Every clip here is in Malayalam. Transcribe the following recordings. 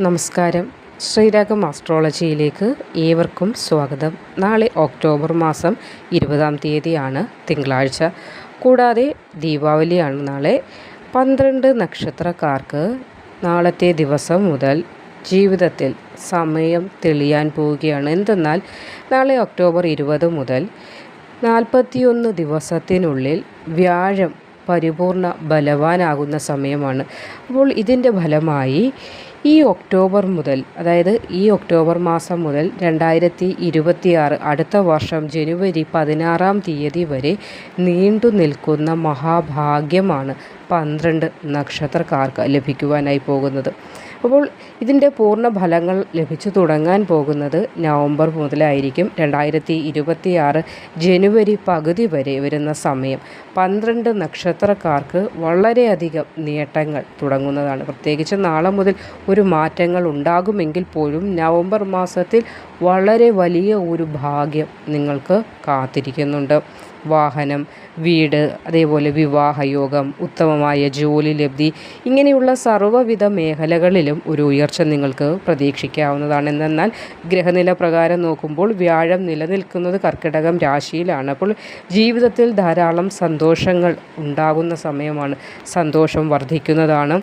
നമസ്കാരം. ശ്രീരാഗം ആസ്ട്രോളജിയിലേക്ക് ഏവർക്കും സ്വാഗതം. നാളെ ഒക്ടോബർ മാസം ഇരുപതാം തീയതിയാണ് തിങ്കളാഴ്ച. കൂടാതെ ദീപാവലിയാണ് നാളെ. പന്ത്രണ്ട് നക്ഷത്രക്കാർക്ക് നാളത്തെ ദിവസം മുതൽ ജീവിതത്തിൽ സമയം തെളിയാൻ പോവുകയാണ്. എന്തെന്നാൽ നാളെ ഒക്ടോബർ ഇരുപത് മുതൽ നാൽപ്പത്തിയൊന്ന് ദിവസത്തിനുള്ളിൽ വ്യാഴം പരിപൂർണ ബലവാനാകുന്ന സമയമാണ്. അപ്പോൾ ഇതിന്റെ ഫലമായി ഈ ഒക്ടോബർ മുതൽ അതായത് ഈ ഒക്ടോബർ മാസം മുതൽ രണ്ടായിരത്തി ഇരുപത്തിയാറ് അടുത്ത വർഷം ജനുവരി പതിനാറാം തീയതി വരെ നീണ്ടു നിൽക്കുന്ന മഹാഭാഗ്യമാണ് പന്ത്രണ്ട് നക്ഷത്രക്കാർക്ക് ലഭിക്കുവാനായി പോകുന്നത്. അപ്പോൾ ഇതിന്റെ പൂർണ ഫലങ്ങൾ ലഭിച്ചു തുടങ്ങാൻ പോകുന്നത് നവംബർ മുതലായിരിക്കും. രണ്ടായിരത്തി ഇരുപത്തിയാറ് ജനുവരി പകുതി വരെ വരുന്ന സമയം. പന്ത്രണ്ട് നക്ഷത്രക്കാർക്ക് വളരെയധികം നേട്ടങ്ങൾ തുടങ്ങുന്നതാണ്. പ്രത്യേകിച്ച് നാളെ മുതൽ ഒരു മാറ്റങ്ങൾ ഉണ്ടാകുമെങ്കിൽ പോലും നവംബർ മാസത്തിൽ വളരെ വലിയ ഒരു ഭാഗ്യം നിങ്ങൾക്ക് കാത്തിരിക്കുന്നുണ്ട്. വാഹനം വീട് അതേപോലെ വിവാഹയോഗം ഉത്തമമായ ജോലി ലബ്ധി ഇങ്ങനെയുള്ള സർവവിധ മേഖലകളിലും ഒരു ഉയർച്ച നിങ്ങൾക്ക് പ്രതീക്ഷിക്കാവുന്നതാണ്. എന്നാൽ ഗ്രഹനില പ്രകാരം നോക്കുമ്പോൾ വ്യാഴം നിലനിൽക്കുന്നത് കർക്കിടകം രാശിയിലാണ്. അപ്പോൾ ജീവിതത്തിൽ ധാരാളം സന്തോഷങ്ങൾ ഉണ്ടാകുന്ന സമയമാണ്. സന്തോഷം വർദ്ധിക്കുന്നതാണ്.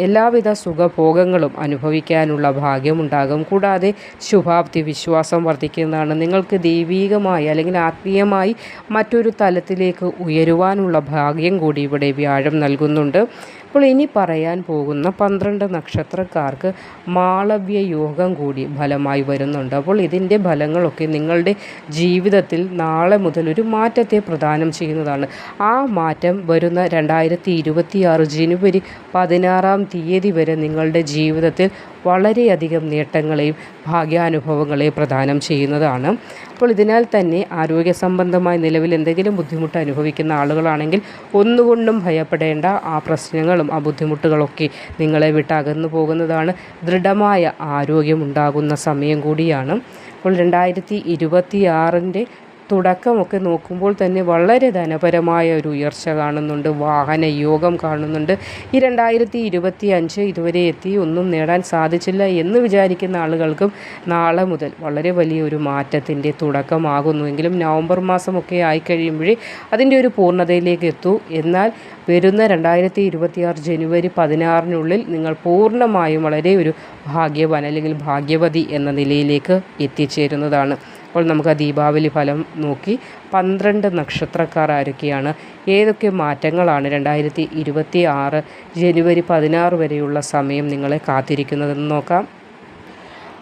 എല്ലാവിധ സുഖഭോഗങ്ങളും അനുഭവിക്കാനുള്ള ഭാഗ്യമുണ്ടാകും. കൂടാതെ ശുഭാപ്തി വിശ്വാസം വർദ്ധിക്കുന്നതാണ്. നിങ്ങൾക്ക് ദൈവീകമായി അല്ലെങ്കിൽ ആത്മീയമായി മറ്റൊരു തലത്തിലേക്ക് ഉയരുവാനുള്ള ഭാഗ്യം കൂടി ഇവിടെ വ്യാഴം നൽകുന്നുണ്ട്. അപ്പോൾ ഇനി പറയാൻ പോകുന്ന പന്ത്രണ്ട് നക്ഷത്രക്കാർക്ക് മാളവ്യ യോഗം കൂടി ഫലമായി വരുന്നുണ്ട്. അപ്പോൾ ഇതിന്റെ ഫലങ്ങളൊക്കെ നിങ്ങളുടെ ജീവിതത്തിൽ നാളെ മുതൽ ഒരു മാറ്റത്തെ പ്രദാനം ചെയ്യുന്നതാണ്. ആ മാറ്റം വരുന്ന രണ്ടായിരത്തി ഇരുപത്തിയാറ് ജനുവരി പതിനാറാം തീയതി വരെ നിങ്ങളുടെ ജീവിതത്തിൽ വളരെയധികം നേട്ടങ്ങളെയും ഭാഗ്യാനുഭവങ്ങളെയും പ്രദാനം ചെയ്യുന്നതാണ്. അപ്പോൾ ഇതിനാൽ തന്നെ ആരോഗ്യ സംബന്ധമായ നിലവിൽ എന്തെങ്കിലും ബുദ്ധിമുട്ട് അനുഭവിക്കുന്ന ആളുകളാണെങ്കിൽ ഒന്നുകൊണ്ടും ഭയപ്പെടേണ്ട. ആ പ്രശ്നങ്ങളും ആ ബുദ്ധിമുട്ടുകളൊക്കെ നിങ്ങളെ വിട്ടകന്നു പോകുന്നതാണ്. ദൃഢമായ ആരോഗ്യമുണ്ടാകുന്ന സമയം കൂടിയാണ്. അപ്പോൾ രണ്ടായിരത്തി ഇരുപത്തിയാറിന്റെ തുടക്കമൊക്കെ നോക്കുമ്പോൾ തന്നെ വളരെ ധനപരമായ ഒരു ഉയർച്ച കാണുന്നുണ്ട്. വാഹന യോഗം കാണുന്നുണ്ട്. ഈ രണ്ടായിരത്തി ഇരുപത്തി അഞ്ച് ഇതുവരെ എത്തി ഒന്നും നേടാൻ സാധിച്ചില്ല എന്ന് വിചാരിക്കുന്ന ആളുകൾക്കും നാളെ മുതൽ വളരെ വലിയൊരു മാറ്റത്തിന്റെ തുടക്കമാകുന്നുവെങ്കിലും നവംബർ മാസമൊക്കെ ആയിക്കഴിയുമ്പോഴേ അതിന്റെ ഒരു പൂർണതയിലേക്ക് എത്തൂ. എന്നാൽ വരുന്ന രണ്ടായിരത്തി ഇരുപത്തിയാറ് ജനുവരി പതിനാറിനുള്ളിൽ നിങ്ങൾ പൂർണമായും വളരെ ഒരു ഭാഗ്യവാൻ അല്ലെങ്കിൽ ഭാഗ്യവതി എന്ന നിലയിലേക്ക് എത്തിച്ചേരുന്നതാണ്. അപ്പോൾ നമുക്ക് ആ ദീപാവലി ഫലം നോക്കി. പന്ത്രണ്ട് നക്ഷത്രക്കാർ ആരൊക്കെയാണ്? ഏതൊക്കെ മാറ്റങ്ങളാണ് രണ്ടായിരത്തി ഇരുപത്തി ആറ് ജനുവരി പതിനാറ് വരെയുള്ള സമയം നിങ്ങളെ കാത്തിരിക്കുന്നതെന്ന് നോക്കാം.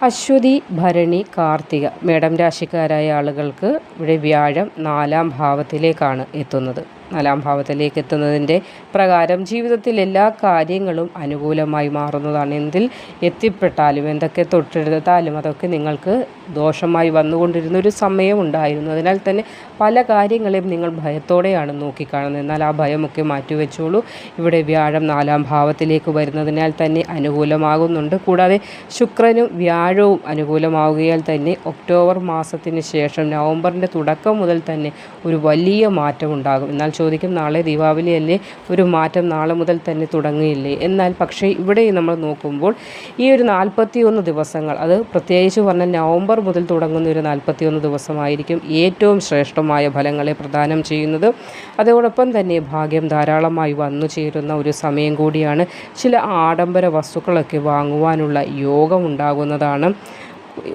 അശ്വതി ഭരണി കാർത്തിക മേടം രാശിക്കാരായ ആളുകൾക്ക് ഇവിടെ വ്യാഴം നാലാം ഭാവത്തിലേക്കാണ് എത്തുന്നത്. നാലാം ഭാവത്തിലേക്ക് എത്തുന്നതിന്റെ പ്രകാരം ജീവിതത്തിൽ എല്ലാ കാര്യങ്ങളും അനുകൂലമായി മാറുന്നതാണ്. എന്തിൽ എത്തിപ്പെട്ടാലും എന്തൊക്കെ തൊട്ടെടുത്താലും അതൊക്കെ നിങ്ങൾക്ക് ദോഷമായി വന്നുകൊണ്ടിരുന്ന ഒരു സമയം ഉണ്ടായിരുന്നു. അതിനാൽ തന്നെ പല കാര്യങ്ങളെയും നിങ്ങൾ ഭയത്തോടെയാണ് നോക്കിക്കാണുന്നത്. എന്നാൽ ആ ഭയമൊക്കെ മാറ്റിവെച്ചോളൂ. ഇവിടെ വ്യാഴം നാലാം ഭാവത്തിലേക്ക് വരുന്നതിനാൽ തന്നെ അനുകൂലമാകുന്നുണ്ട്. കൂടാതെ ശുക്രനും വ്യാഴവും അനുകൂലമാവുകയാൽ തന്നെ ഒക്ടോബർ മാസത്തിന് ശേഷം നവംബറിന്റെ തുടക്കം മുതൽ തന്നെ ഒരു വലിയ മാറ്റം ഉണ്ടാകും എന്നാൽ ചോദിക്കും നാളെ ദീപാവലി അല്ലേ ഒരു മാറ്റം നാളെ മുതൽ തന്നെ തുടങ്ങിയില്ലേ എന്നാൽ പക്ഷേ ഇവിടെ നമ്മൾ നോക്കുമ്പോൾ ഈ ഒരു നാൽപ്പത്തിയൊന്ന് ദിവസങ്ങൾ അത് പ്രത്യേകിച്ച് പറഞ്ഞാൽ നവംബർ മുതൽ തുടങ്ങുന്ന ഒരു നാൽപ്പത്തിയൊന്ന് ദിവസമായിരിക്കും ഏറ്റവും ശ്രേഷ്ഠമായ ഫലങ്ങളെ പ്രദാനം ചെയ്യുന്നത്. അതോടൊപ്പം തന്നെ ഭാഗ്യം ധാരാളമായി വന്നു ചേരുന്ന ഒരു സമയം കൂടിയാണ് ചില ആഡംബര വസ്തുക്കളൊക്കെ വാങ്ങുവാനുള്ള യോഗമുണ്ടാകുന്നതാണ്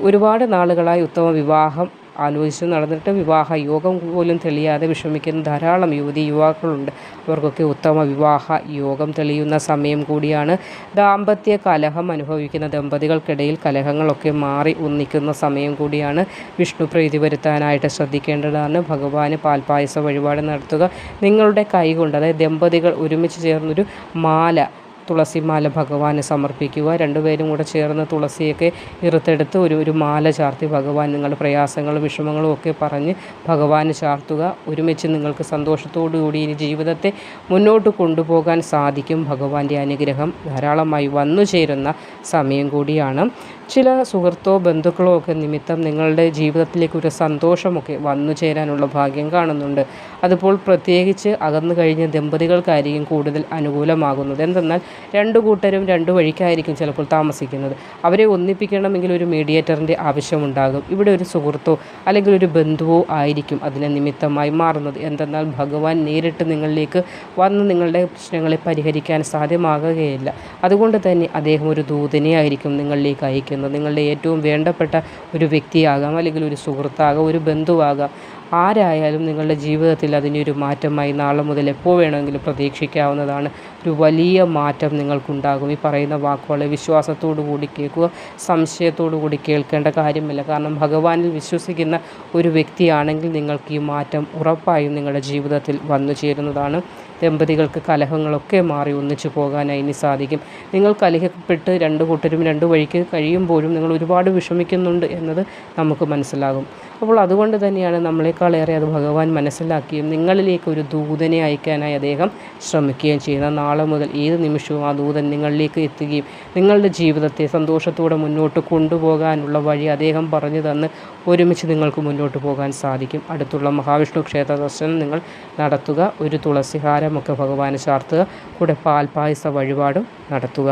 ഒരുപാട് നാളുകളായി ഉത്തമ വിവാഹം ആലോചിച്ച് നടന്നിട്ട് വിവാഹ യോഗം പോലും തെളിയാതെ വിഷമിക്കുന്ന ധാരാളം യുവതി യുവാക്കളുണ്ട്. അവർക്കൊക്കെ ഉത്തമ വിവാഹ യോഗം തെളിയുന്ന സമയം കൂടിയാണ്. ദാമ്പത്യ കലഹം അനുഭവിക്കുന്ന ദമ്പതികൾക്കിടയിൽ കലഹങ്ങളൊക്കെ മാറി ഒന്നിക്കുന്ന സമയം കൂടിയാണ്. വിഷ്ണു പ്രീതി വരുത്താനായിട്ട് ശ്രദ്ധിക്കേണ്ടതാണ്. ഭഗവാന് പാൽപായസ വഴിപാട് നടത്തുക. നിങ്ങളുടെ കൈകൊണ്ട് അതായത് ദമ്പതികൾ ഒരുമിച്ച് ചേർന്നൊരു മാല തുളസിമാല ഭഗവാന് സമർപ്പിക്കുക. രണ്ടുപേരും കൂടെ ചേർന്ന് തുളസിയൊക്കെ ഇറുത്തെടുത്ത് ഒരു ഒരു മാല ചാർത്തി ഭഗവാൻ നിങ്ങളുടെ പ്രയാസങ്ങളും വിഷമങ്ങളും ഒക്കെ പറഞ്ഞ് ഭഗവാന് ചാർത്തുക. ഒരുമിച്ച് നിങ്ങൾക്ക് സന്തോഷത്തോടു കൂടി ഇനി ജീവിതത്തെ മുന്നോട്ട് കൊണ്ടുപോകാൻ സാധിക്കും ഭഗവാന്റെ അനുഗ്രഹം. ധാരാളമായി വന്നു ചേരുന്ന സമയം കൂടിയാണ്. ചില സുഹൃത്തോ ബന്ധുക്കളോ ഒക്കെ നിമിത്തം നിങ്ങളുടെ ജീവിതത്തിലേക്ക് ഒരു സന്തോഷമൊക്കെ വന്നു ചേരാനുള്ള ഭാഗ്യം കാണുന്നുണ്ട്. അതിപ്പോൾ പ്രത്യേകിച്ച് അകന്നു കഴിഞ്ഞ ദമ്പതികൾക്കായിരിക്കും കൂടുതൽ അനുകൂലമാകുന്നത്. എന്തെന്നാൽ രണ്ടു കൂട്ടരും രണ്ടു വഴിക്കായിരിക്കും ചിലപ്പോൾ താമസിക്കുന്നത്. അവരെ ഒന്നിപ്പിക്കണമെങ്കിൽ ഒരു മീഡിയേറ്ററിന്റെ ആവശ്യമുണ്ടാകും. ഇവിടെ ഒരു സുഹൃത്തോ അല്ലെങ്കിൽ ഒരു ബന്ധുവോ ആയിരിക്കും അതിനെ നിമിത്തമായി മാറുന്നത്. എന്തെന്നാൽ ഭഗവാൻ നേരിട്ട് നിങ്ങളിലേക്ക് വന്ന് നിങ്ങളുടെ പ്രശ്നങ്ങളെ പരിഹരിക്കാൻ സാധ്യമാകുകയില്ല. അതുകൊണ്ട് തന്നെ അദ്ദേഹം ഒരു ദൂതനെ ആയിരിക്കും നിങ്ങളിലേക്ക് അയക്കുന്നത്. നിങ്ങളുടെ ഏറ്റവും വേണ്ടപ്പെട്ട ഒരു വ്യക്തിയാകാം അല്ലെങ്കിൽ ഒരു സുഹൃത്താകാം ഒരു ബന്ധുവാകാം. ആരായാലും നിങ്ങളുടെ ജീവിതത്തിൽ അതിനൊരു മാറ്റമായി നാളെ മുതൽ എപ്പോൾ വേണമെങ്കിലും പ്രതീക്ഷിക്കാവുന്നതാണ്. ഒരു വലിയ മാറ്റം നിങ്ങൾക്കുണ്ടാകും. ഈ പറയുന്ന വാക്കുകളെ വിശ്വാസത്തോടു കൂടി കേൾക്കുക സംശയത്തോടു കൂടി കേൾക്കേണ്ട കാര്യമില്ല. കാരണം ഭഗവാനിൽ വിശ്വസിക്കുന്ന ഒരു വ്യക്തിയാണെങ്കിൽ നിങ്ങൾക്ക് ഈ മാറ്റം ഉറപ്പായും നിങ്ങളുടെ ജീവിതത്തിൽ വന്നു ചേരുന്നതാണ്. ദമ്പതികൾക്ക് കലഹങ്ങളൊക്കെ മാറി ഒന്നിച്ചു പോകാനായി ഇനി സാധിക്കും. നിങ്ങൾ കലഹപ്പെട്ട് രണ്ട് കൂട്ടരും രണ്ട് വഴിക്ക് കഴിയുമ്പോഴും നിങ്ങൾ ഒരുപാട് വിഷമിക്കുന്നുണ്ട് എന്നത് നമുക്ക് മനസ്സിലാകും. അപ്പോൾ അതുകൊണ്ട് തന്നെയാണ് നമ്മളെക്കാളേറെ അത് ഭഗവാൻ മനസ്സിലാക്കിയും നിങ്ങളിലേക്ക് ഒരു ദൂതനെ അയക്കാനായി അദ്ദേഹം ശ്രമിക്കുകയും ചെയ്യുന്നത്. നാളെ മുതൽ ഏത് നിമിഷവും ആ ദൂതൻ നിങ്ങളിലേക്ക് എത്തുകയും നിങ്ങളുടെ ജീവിതത്തെ സന്തോഷത്തോടെ മുന്നോട്ട് കൊണ്ടുപോകാനുള്ള വഴി അദ്ദേഹം പറഞ്ഞു തന്ന് ഒരുമിച്ച് നിങ്ങൾക്ക് മുന്നോട്ട് പോകാൻ സാധിക്കും. അടുത്തുള്ള മഹാവിഷ്ണു ക്ഷേത്ര ദർശനം നിങ്ങൾ നടത്തുക. ഒരു തുളസിഹാരമൊക്കെ ഭഗവാന് ചാർത്തുക കൂടെ പാൽപായസ വഴിപാടും നടത്തുക.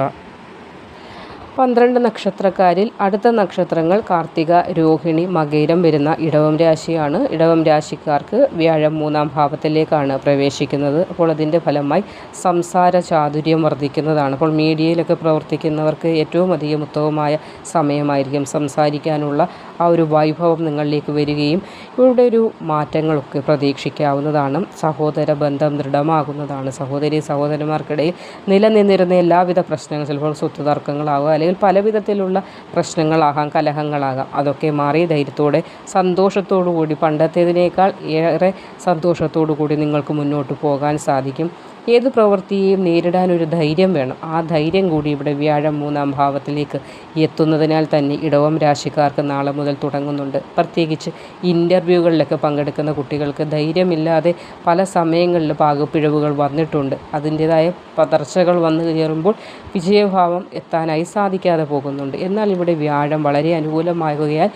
പന്ത്രണ്ട് നക്ഷത്രക്കാരിൽ അടുത്ത നക്ഷത്രങ്ങൾ കാർത്തിക രോഹിണി മകയിരം വരുന്ന ഇടവം രാശിയാണ്. ഇടവം രാശിക്കാർക്ക് വ്യാഴം മൂന്നാം ഭാവത്തിലേക്കാണ് പ്രവേശിക്കുന്നത്. അപ്പോൾ അതിന്റെ ഫലമായി സംസാര ചാതുര്യം വർദ്ധിക്കുന്നതാണ്. അപ്പോൾ മീഡിയയിലൊക്കെ പ്രവർത്തിക്കുന്നവർക്ക് ഏറ്റവും അധികം ഉത്തമമായ സമയമായിരിക്കും സംസാരിക്കാനുള്ള ആ ഒരു വൈഭവം നിങ്ങളിലേക്ക് വരികയും ഇവിടെ ഒരു മാറ്റങ്ങളൊക്കെ പ്രതീക്ഷിക്കാവുന്നതാണ്. സഹോദര ബന്ധം ദൃഢമാകുന്നതാണ്. സഹോദരി സഹോദരന്മാർക്കിടയിൽ നിലനിന്നിരുന്ന എല്ലാവിധ പ്രശ്നങ്ങൾ ചിലപ്പോൾ സ്വത്ത് തർക്കങ്ങളാകുക അല്ലെങ്കിൽ പല വിധത്തിലുള്ള പ്രശ്നങ്ങളാകാം കലഹങ്ങളാകാം. അതൊക്കെ മാറി ധൈര്യത്തോടെ സന്തോഷത്തോടു കൂടി പണ്ടത്തേതിനേക്കാൾ ഏറെ സന്തോഷത്തോടു കൂടി നിങ്ങൾക്ക് മുന്നോട്ട് പോകാൻ സാധിക്കും. ഏത് പ്രവൃത്തിയെയും നേരിടാൻ ഒരു ധൈര്യം വേണം. ആ ധൈര്യം കൂടി ഇവിടെ വ്യാഴം മൂന്നാം ഭാവത്തിലേക്ക് എത്തുന്നതിനാൽ തന്നെ ഇടവം രാശിക്കാർക്ക് നാളെ മുതൽ തുടങ്ങുന്നുണ്ട്. പ്രത്യേകിച്ച് ഇന്റർവ്യൂകളിലൊക്കെ പങ്കെടുക്കുന്ന കുട്ടികൾക്ക് ധൈര്യമില്ലാതെ പല സമയങ്ങളിൽ പാകപ്പിഴവുകൾ വന്നിട്ടുണ്ട്. അതിന്റേതായ പതർച്ചകൾ വന്നു കയറുമ്പോൾ വിജയഭാവം എത്താനായി സാധിക്കാതെ പോകുന്നുണ്ട്. എന്നാൽ ഇവിടെ വ്യാഴം വളരെ അനുകൂലമാകുകയാൽ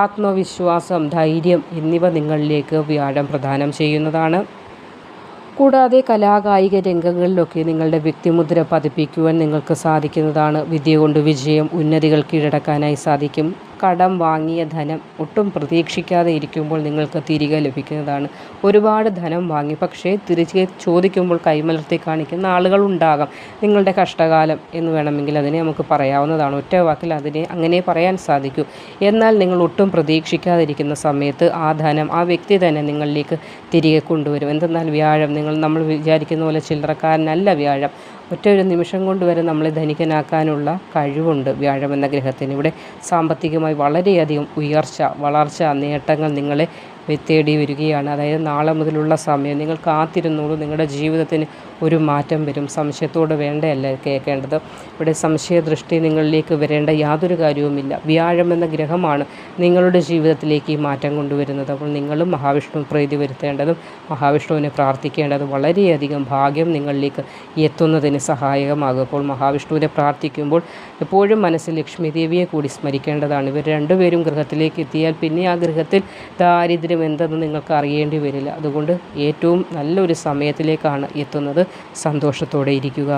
ആത്മവിശ്വാസം ധൈര്യം എന്നിവ നിങ്ങളിലേക്ക് വ്യാഴം പ്രദാനം ചെയ്യുന്നതാണ്. കൂടാതെ കലാകായിക രംഗങ്ങളിലൊക്കെ നിങ്ങളുടെ വ്യക്തിമുദ്ര പതിപ്പിക്കുവാൻ നിങ്ങൾക്ക് സാധിക്കുന്നതാണ്. വിദ്യ കൊണ്ട് വിജയം ഉന്നതികൾ കീഴടക്കാനായി സാധിക്കും. കടം വാങ്ങിയ ധനം ഒട്ടും പ്രതീക്ഷിക്കാതെ ഇരിക്കുമ്പോൾ നിങ്ങൾക്ക് തിരികെ ലഭിക്കുന്നതാണ്. ഒരുപാട് ധനം വാങ്ങി പക്ഷേ തിരികെ ചോദിക്കുമ്പോൾ കൈമലർത്തി കാണിക്കുന്ന ആളുകളുണ്ടാകാം. നിങ്ങളുടെ കഷ്ടകാലം എന്ന് വേണമെങ്കിൽ അതിനെ നമുക്ക് പറയാവുന്നതാണ്. ഒറ്റ വാക്കിൽ അതിനെ അങ്ങനെ പറയാൻ സാധിക്കൂ. എന്നാൽ നിങ്ങൾ ഒട്ടും പ്രതീക്ഷിക്കാതിരിക്കുന്ന സമയത്ത് ആ ധനം ആ വ്യക്തി തന്നെ നിങ്ങളിലേക്ക് തിരികെ കൊണ്ടുവരും. എന്തെന്നാൽ വ്യാഴം നിങ്ങൾ നമ്മൾ വിചാരിക്കുന്ന പോലെ ചില്ലറക്കാരനല്ല വ്യാഴം. ഒറ്റ ഒരു നിമിഷം കൊണ്ട് വരെ നമ്മളെ ധനികനാക്കാനുള്ള കഴിവുണ്ട് വ്യാഴം എന്ന ഗ്രഹത്തിന്. ഇവിടെ സാമ്പത്തികമായി വളരെയധികം ഉയർച്ച വളർച്ച നേട്ടങ്ങൾ നിങ്ങളെ തേടി വരികയാണ്. അതായത് നാളെ മുതലുള്ള സമയം നിങ്ങൾ കാത്തിരുന്നോളൂ. നിങ്ങളുടെ ജീവിതത്തിന് ഒരു മാറ്റം വരും. സംശയത്തോട് വേണ്ടയല്ല കേൾക്കേണ്ടത്. ഇവിടെ സംശയദൃഷ്ടി നിങ്ങളിലേക്ക് വരേണ്ട യാതൊരു കാര്യവുമില്ല. വ്യാഴം എന്ന ഗ്രഹമാണ് നിങ്ങളുടെ ജീവിതത്തിലേക്ക് ഈ മാറ്റം കൊണ്ടുവരുന്നത്. അപ്പോൾ നിങ്ങളും മഹാവിഷ്ണു പ്രീതി വരുത്തേണ്ടതും മഹാവിഷ്ണുവിനെ പ്രാർത്ഥിക്കേണ്ടതും വളരെയധികം ഭാഗ്യം നിങ്ങളിലേക്ക് എത്തുന്നതിന് സഹായകമാകും. അപ്പോൾ മഹാവിഷ്ണുവിനെ പ്രാർത്ഥിക്കുമ്പോൾ എപ്പോഴും മനസ്സിൽ ലക്ഷ്മി ദേവിയെ കൂടി സ്മരിക്കേണ്ടതാണ്. ഇവർ രണ്ടുപേരും ഗൃഹത്തിലേക്ക് എത്തിയാൽ പിന്നെ ആ ഗൃഹത്തിൽ ദാരിദ്ര്യം സാഹചര്യം എന്തെന്ന് നിങ്ങൾക്ക് അറിയേണ്ടി വരില്ല. അതുകൊണ്ട് ഏറ്റവും നല്ലൊരു സമയത്തിലേക്കാണ് എത്തുന്നത്. സന്തോഷത്തോടെ ഇരിക്കുക.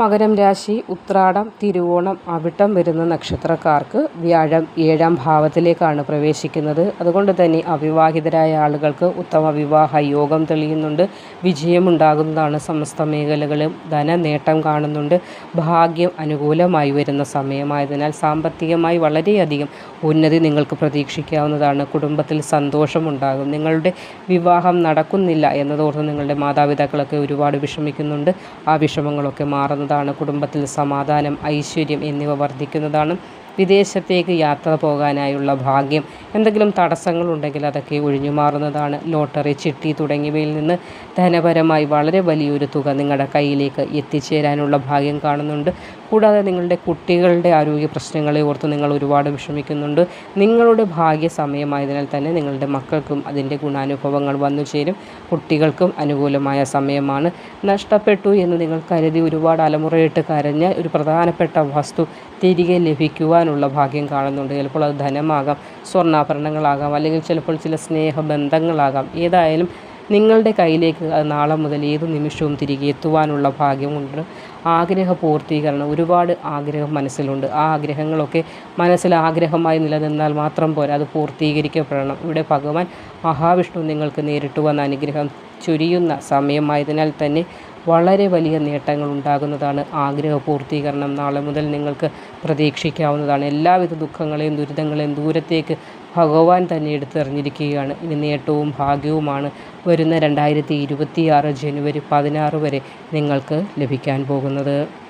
മകരം രാശി ഉത്രാടം തിരുവോണം അവിട്ടം വരുന്ന നക്ഷത്രക്കാർക്ക് വ്യാഴം ഏഴാം ഭാവത്തിലേക്കാണ് പ്രവേശിക്കുന്നത്. അതുകൊണ്ട് തന്നെ അവിവാഹിതരായ ആളുകൾക്ക് ഉത്തമ വിവാഹ യോഗം തെളിയുന്നുണ്ട്. വിജയമുണ്ടാകുന്നതാണ് സമസ്ത മേഖലകളും ധനനേട്ടം കാണുന്നുണ്ട്. ഭാഗ്യം അനുകൂലമായി വരുന്ന സമയമായതിനാൽ സാമ്പത്തികമായി വളരെയധികം ഉന്നതി നിങ്ങൾക്ക് പ്രതീക്ഷിക്കാവുന്നതാണ്. കുടുംബത്തിൽ സന്തോഷമുണ്ടാകും. നിങ്ങളുടെ വിവാഹം നടക്കുന്നില്ല എന്നതോർത്ത് നിങ്ങളുടെ മാതാപിതാക്കളൊക്കെ ഒരുപാട് വിഷമിക്കുന്നുണ്ട്. ആ വിഷമങ്ങളൊക്കെ മാറുന്നത് ഉണ്ടാകുന്നതാണ് കുടുംബത്തിൽ സമാധാനം ഐശ്വര്യം എന്നിവ വർദ്ധിക്കുന്നതാണ് വിദേശത്തേക്ക് യാത്ര പോകാനായുള്ള ഭാഗ്യം. എന്തെങ്കിലും തടസ്സങ്ങളുണ്ടെങ്കിൽ അതൊക്കെ ഒഴിഞ്ഞു മാറുന്നതാണ്. ലോട്ടറി ചിട്ടി തുടങ്ങിയവയിൽ നിന്ന് ധനപരമായി വളരെ വലിയൊരു തുക നിങ്ങളുടെ കയ്യിലേക്ക് എത്തിച്ചേരാനുള്ള ഭാഗ്യം കാണുന്നുണ്ട്. കൂടാതെ നിങ്ങളുടെ കുട്ടികളുടെ ആരോഗ്യ പ്രശ്നങ്ങളെ ഓർത്ത് നിങ്ങൾ ഒരുപാട് വിഷമിക്കുന്നുണ്ട്. നിങ്ങളുടെ ഭാഗ്യ സമയമായതിനാൽ തന്നെ നിങ്ങളുടെ മക്കൾക്കും അതിന്റെ ഗുണാനുഭവങ്ങൾ വന്നു ചേരും. കുട്ടികൾക്കും അനുകൂലമായ സമയമാണ്. നഷ്ടപ്പെട്ടു എന്ന് നിങ്ങൾ കരുതി ഒരുപാട് അലമുറയിട്ട് കരഞ്ഞ ഒരു പ്രധാനപ്പെട്ട വസ്തു തിരികെ ലഭിക്കുവാനുള്ള ഭാഗ്യം കാണുന്നുണ്ട്. ചിലപ്പോൾ അത് ധനമാകാം സ്വർണാഭരണങ്ങളാകാം അല്ലെങ്കിൽ ചിലപ്പോൾ ചില സ്നേഹബന്ധങ്ങളാകാം. ഏതായാലും നിങ്ങളുടെ കയ്യിലേക്ക് നാളെ മുതൽ ഏത് നിമിഷവും തിരികെ എത്തുവാനുള്ള ഭാഗ്യമുണ്ട് ആഗ്രഹ പൂർത്തീകരണം ഒരുപാട് ആഗ്രഹം മനസ്സിലുണ്ട്. ആ ആഗ്രഹങ്ങളൊക്കെ മനസ്സിൽ ആഗ്രഹമായി നിലനിന്നാൽ മാത്രം പോരാ അത് പൂർത്തീകരിക്കപ്പെടണം. ഇവിടെ ഭഗവാൻ മഹാവിഷ്ണു നിങ്ങൾക്ക് നേരിട്ട് വന്ന അനുഗ്രഹം ചുരിയുന്ന സമയമായതിനാൽ തന്നെ വളരെ വലിയ നേട്ടങ്ങൾ ഉണ്ടാകുന്നതാണ് ആഗ്രഹ പൂർത്തീകരണം. നാളെ മുതൽ നിങ്ങൾക്ക് പ്രതീക്ഷിക്കാവുന്നതാണ്. എല്ലാവിധ ദുഃഖങ്ങളെയും ദുരിതങ്ങളെയും ദൂരത്തേക്ക് ഭഗവാൻ തന്നെ എടുത്തെറിഞ്ഞിരിക്കുകയാണ്. ഇനി നേട്ടവും ഭാഗ്യവുമാണ് വരുന്ന രണ്ടായിരത്തി ഇരുപത്തിയാറ് ജനുവരി പതിനാറ് വരെ നിങ്ങൾക്ക് ലഭിക്കാൻ പോകുന്നത്.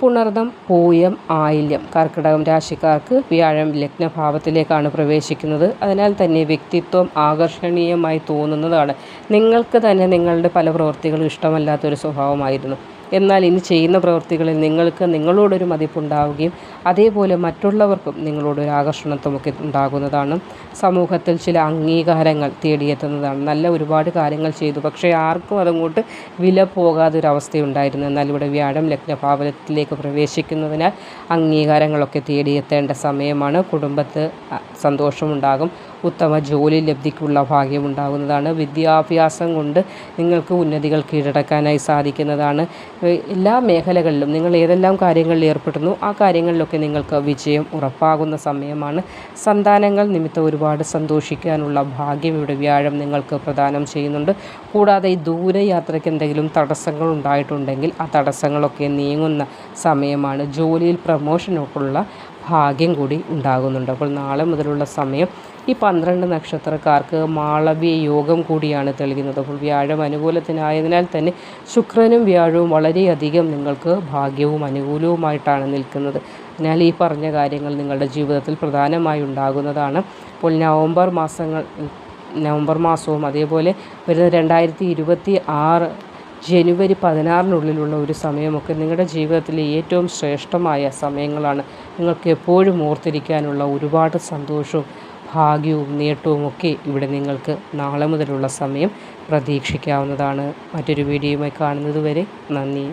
പുണർദം പൂയം ആയില്യം കർക്കിടകം രാശിക്കാർക്ക് വ്യാഴം ലഗ്നഭാവത്തിലേക്കാണ് പ്രവേശിക്കുന്നത്. അതിനാൽ തന്നെ വ്യക്തിത്വം ആകർഷണീയമായി തോന്നുന്നതാണ്. നിങ്ങൾക്ക് തന്നെ നിങ്ങളുടെ പല പ്രവൃത്തികളും ഇഷ്ടമല്ലാത്തൊരു സ്വഭാവമായിരുന്നു. എന്നാൽ ഇനി ചെയ്യുന്ന പ്രവൃത്തികളിൽ നിങ്ങൾക്ക് നിങ്ങളോടൊരു മതിപ്പുണ്ടാവുകയും അതേപോലെ മറ്റുള്ളവർക്കും നിങ്ങളോടൊരു ആകർഷണത്വമൊക്കെ ഉണ്ടാകുന്നതാണ്. സമൂഹത്തിൽ ചില അംഗീകാരങ്ങൾ തേടിയെത്തുന്നതാണ്. നല്ല ഒരുപാട് കാര്യങ്ങൾ ചെയ്തു. പക്ഷേ ആർക്കും അതങ്ങോട്ട് വില പോകാതെ ഒരു പോകാതൊരവസ്ഥയുണ്ടായിരുന്നു. എന്നാൽ ഇവിടെ വ്യാഴം ലഗ്നഭാവനത്തിലേക്ക് പ്രവേശിക്കുന്നതിനാൽ അംഗീകാരങ്ങളൊക്കെ തേടിയെത്തേണ്ട സമയമാണ്. കുടുംബത്ത് സന്തോഷമുണ്ടാകും. ഉത്തമ ജോലി ലബ്ധിക്കുള്ള ഭാഗ്യമുണ്ടാകുന്നതാണ്. വിദ്യാഭ്യാസം കൊണ്ട് നിങ്ങൾക്ക് ഉന്നതികൾ കീഴടക്കാനായി സാധിക്കുന്നതാണ്. എല്ലാ മേഖലകളിലും നിങ്ങൾ ഏതെല്ലാം കാര്യങ്ങളിൽ ഏർപ്പെടുന്നു ആ കാര്യങ്ങളിലൊക്കെ നിങ്ങൾക്ക് വിജയം ഉറപ്പാകുന്ന സമയമാണ്. സന്താനങ്ങൾ നിമിത്തം ഒരുപാട് സന്തോഷിക്കാനുള്ള ഭാഗ്യം ഇവിടെ വ്യാഴം നിങ്ങൾക്ക് പ്രദാനം ചെയ്യുന്നുണ്ട്. കൂടാതെ ഈ ദൂരയാത്രയ്ക്ക് എന്തെങ്കിലും തടസ്സങ്ങൾ ഉണ്ടായിട്ടുണ്ടെങ്കിൽ ആ തടസ്സങ്ങളൊക്കെ നീങ്ങുന്ന സമയമാണ്. ജോലിയിൽ പ്രമോഷനൊക്കെയുള്ള ഭാഗ്യം കൂടി ഉണ്ടാകുന്നുണ്ട്. അപ്പോൾ നാളെ മുതലുള്ള സമയം ഈ പന്ത്രണ്ട് നക്ഷത്രക്കാർക്ക് മാളവ്യ യോഗം കൂടിയാണ് തെളിയുന്നത്. അപ്പോൾ വ്യാഴം അനുകൂലത്തിനായതിനാൽ തന്നെ ശുക്രനും വ്യാഴവും വളരെയധികം നിങ്ങൾക്ക് ഭാഗ്യവും അനുകൂലവുമായിട്ടാണ് നിൽക്കുന്നത്. അതിനാൽ ഈ പറഞ്ഞ കാര്യങ്ങൾ നിങ്ങളുടെ ജീവിതത്തിൽ പ്രധാനമായി ഉണ്ടാകുന്നതാണ്. അപ്പോൾ നവംബർ മാസങ്ങൾ നവംബർ മാസവും അതേപോലെ വരുന്ന രണ്ടായിരത്തി ഇരുപത്തി ആറ് ജനുവരി പതിനാറിനുള്ളിലുള്ള ഒരു സമയമൊക്കെ നിങ്ങളുടെ ജീവിതത്തിലെ ഏറ്റവും ശ്രേഷ്ഠമായ സമയങ്ങളാണ്. നിങ്ങൾക്ക് എപ്പോഴും ഓർത്തിരിക്കാനുള്ള ഒരുപാട് സന്തോഷവും ഭാഗ്യവും നേട്ടവും ഒക്കെ ഇവിടെ നിങ്ങൾക്ക് നാളെ മുതലുള്ള സമയം പ്രതീക്ഷിക്കാവുന്നതാണ്. മറ്റൊരു വീഡിയോയുമായി കാണുന്നത് വരെ നന്ദി.